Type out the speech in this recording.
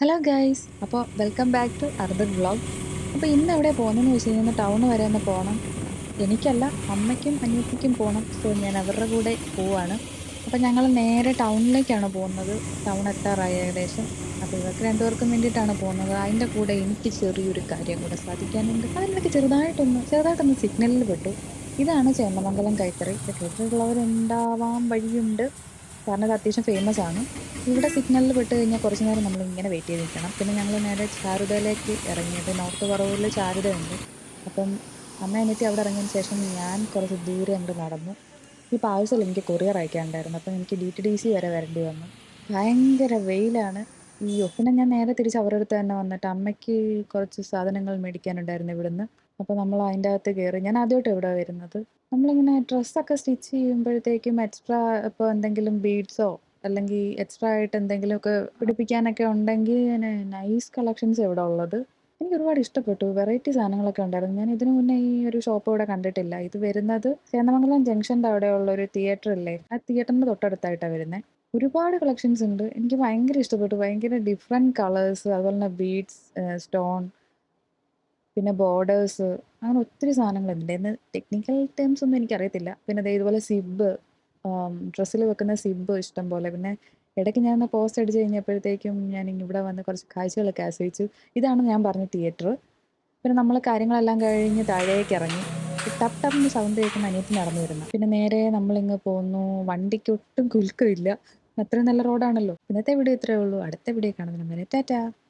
Hello guys അപ്പോൾ welcome back to other vlog അപ്പോൾ ഇന്ന് എവിടെ പോകുന്നതെന്ന് വെച്ച് കഴിഞ്ഞാൽ ടൗൺ വരെ ഒന്ന് പോകണം എനിക്കല്ല അമ്മയ്ക്കും അനിയത്തിക്കും പോകണം സോ ഞാൻ അവരുടെ കൂടെ പോവാണ്. അപ്പോൾ ഞങ്ങൾ നേരെ ടൗണിലേക്കാണ് പോകുന്നത്. ടൗൺ എത്താറായി ഏകദേശം. അപ്പോൾ ഇവർക്ക് രണ്ടുപേർക്കും വേണ്ടിയിട്ടാണ് പോകുന്നത്. അതിന്റെ കൂടെ എനിക്ക് ചെറിയൊരു കാര്യം കൂടെ സാധിക്കാനുണ്ട്. അതിനൊക്കെ ചെറുതായിട്ടൊന്ന് ചെറുതായിട്ടൊന്ന് സിഗ്നലിൽ പെട്ടു. ഇതാണ് ചേന്നമംഗലം കൈത്തറി. കേട്ടിട്ടുള്ളവരുണ്ടാവാൻ വഴിയുണ്ട്. കാരണം ഇത് അത്യാവശ്യം ഫേമസ് ആണ്. ഇവിടെ സിഗ്നലിൽ വിട്ട് കഴിഞ്ഞാൽ കുറച്ച് നേരം നമ്മൾ ഇങ്ങനെ വെയിറ്റ് ചെയ്ത് നിൽക്കണം. പിന്നെ ഞങ്ങൾ നേരെ ചാരുതയിലേക്ക് ഇറങ്ങിയത്. നോർത്ത് പറവൂരിൽ ചാരുതയുണ്ട്. അപ്പം അമ്മ എന്നിട്ട് അവിടെ ഇറങ്ങിയതിന് ശേഷം ഞാൻ കുറച്ച് ദൂരെ അങ്ങോട്ട് നടന്നു. ഈ പാഴ്സൽ എനിക്ക് കൊറിയർ അയക്കാനുണ്ടായിരുന്നു. അപ്പം എനിക്ക് ഡി ടി ഡി സി വരെ വരേണ്ടി വന്നു. ഭയങ്കര വെയിലാണ്. ഈ ഒപ്പിനെ ഞാൻ നേരെ തിരിച്ച് അവരുടെ അടുത്ത് തന്നെ വന്നിട്ട് അമ്മയ്ക്ക് കുറച്ച് സാധനങ്ങൾ മേടിക്കാനുണ്ടായിരുന്നു ഇവിടുന്ന്. അപ്പോൾ നമ്മൾ അതിന്റെ അകത്ത് കയറി ഞാൻ ആദ്യമായിട്ട് ഇവിടെ വരുന്നത്? നമ്മളിങ്ങനെ ഡ്രസ്സൊക്കെ സ്റ്റിച്ച് ചെയ്യുമ്പോഴത്തേക്കും എക്സ്ട്രാ ഇപ്പോൾ എന്തെങ്കിലും ബീഡ്സോ അല്ലെങ്കിൽ എക്സ്ട്രാ ആയിട്ട് എന്തെങ്കിലുമൊക്കെ പിടിപ്പിക്കാനൊക്കെ ഉണ്ടെങ്കിൽ നൈസ് കളക്ഷൻസ് ഇവിടെ ഉള്ളത്? എനിക്ക് ഒരുപാട് ഇഷ്ടപ്പെട്ടു. വെറൈറ്റി സാധനങ്ങളൊക്കെ ഉണ്ടായിരുന്നു. ഞാൻ ഇതിനു മുന്നേ ഈ ഒരു ഷോപ്പ് ഇവിടെ കണ്ടിട്ടില്ല. ഇത് വരുന്നത് ചേന്നമംഗലം ജംഗ്ഷന്റെ അവിടെയുള്ള ഒരു തിയേറ്റർ അല്ലേ ആ തിയേറ്ററിന്റെ തൊട്ടടുത്തായിട്ടാണ് വരുന്നത് ഒരുപാട് കളക്ഷൻസ് ഉണ്ട്. എനിക്ക് ഭയങ്കര ഇഷ്ടപ്പെട്ടു. ഭയങ്കര ഡിഫറെന്റ് കളേഴ്സ് അതുപോലെ തന്നെ ബീഡ്സ് സ്റ്റോൺ പിന്നെ ബോർഡേഴ്സ് അങ്ങനെ ഒത്തിരി സാധനങ്ങളുണ്ട്. എന്ന് ടെക്നിക്കൽ ടേംസ് ഒന്നും എനിക്കറിയത്തില്ല. പിന്നെ അതേ ഇതുപോലെ സിബ് ഡ്രസ്സിൽ വെക്കുന്ന സിബ് ഇഷ്ടം പോലെ പിന്നെ ഇടയ്ക്ക് ഞാൻ പോസ്റ്റ് അടിച്ച് കഴിഞ്ഞപ്പോഴത്തേക്കും ഞാൻ ഇവിടെ വന്ന് കുറച്ച് കാഴ്ചകളൊക്കെ ആസ്വദിച്ചു. ഇതാണ് ഞാൻ പറഞ്ഞ തിയേറ്റർ പിന്നെ നമ്മൾ കാര്യങ്ങളെല്ലാം കഴിഞ്ഞ് താഴേക്ക് ഇറങ്ങി. ടപ്പ് ടപ്പിന് സൗണ്ട് കേൾക്കുന്ന അനിയത്തി നടന്നു വരുന്നു. പിന്നെ നേരെ നമ്മളിങ്ങ് പോന്നു. വണ്ടിക്ക് ഒട്ടും കുലുക്കമില്ല. അത്രയും നല്ല റോഡാണല്ലോ ഇന്നത്തെ വീഡിയോ ഇത്രയേ ഉള്ളൂ. അടുത്ത വീഡിയോ കാണുന്നതിന് വരെ ടാറ്റാ.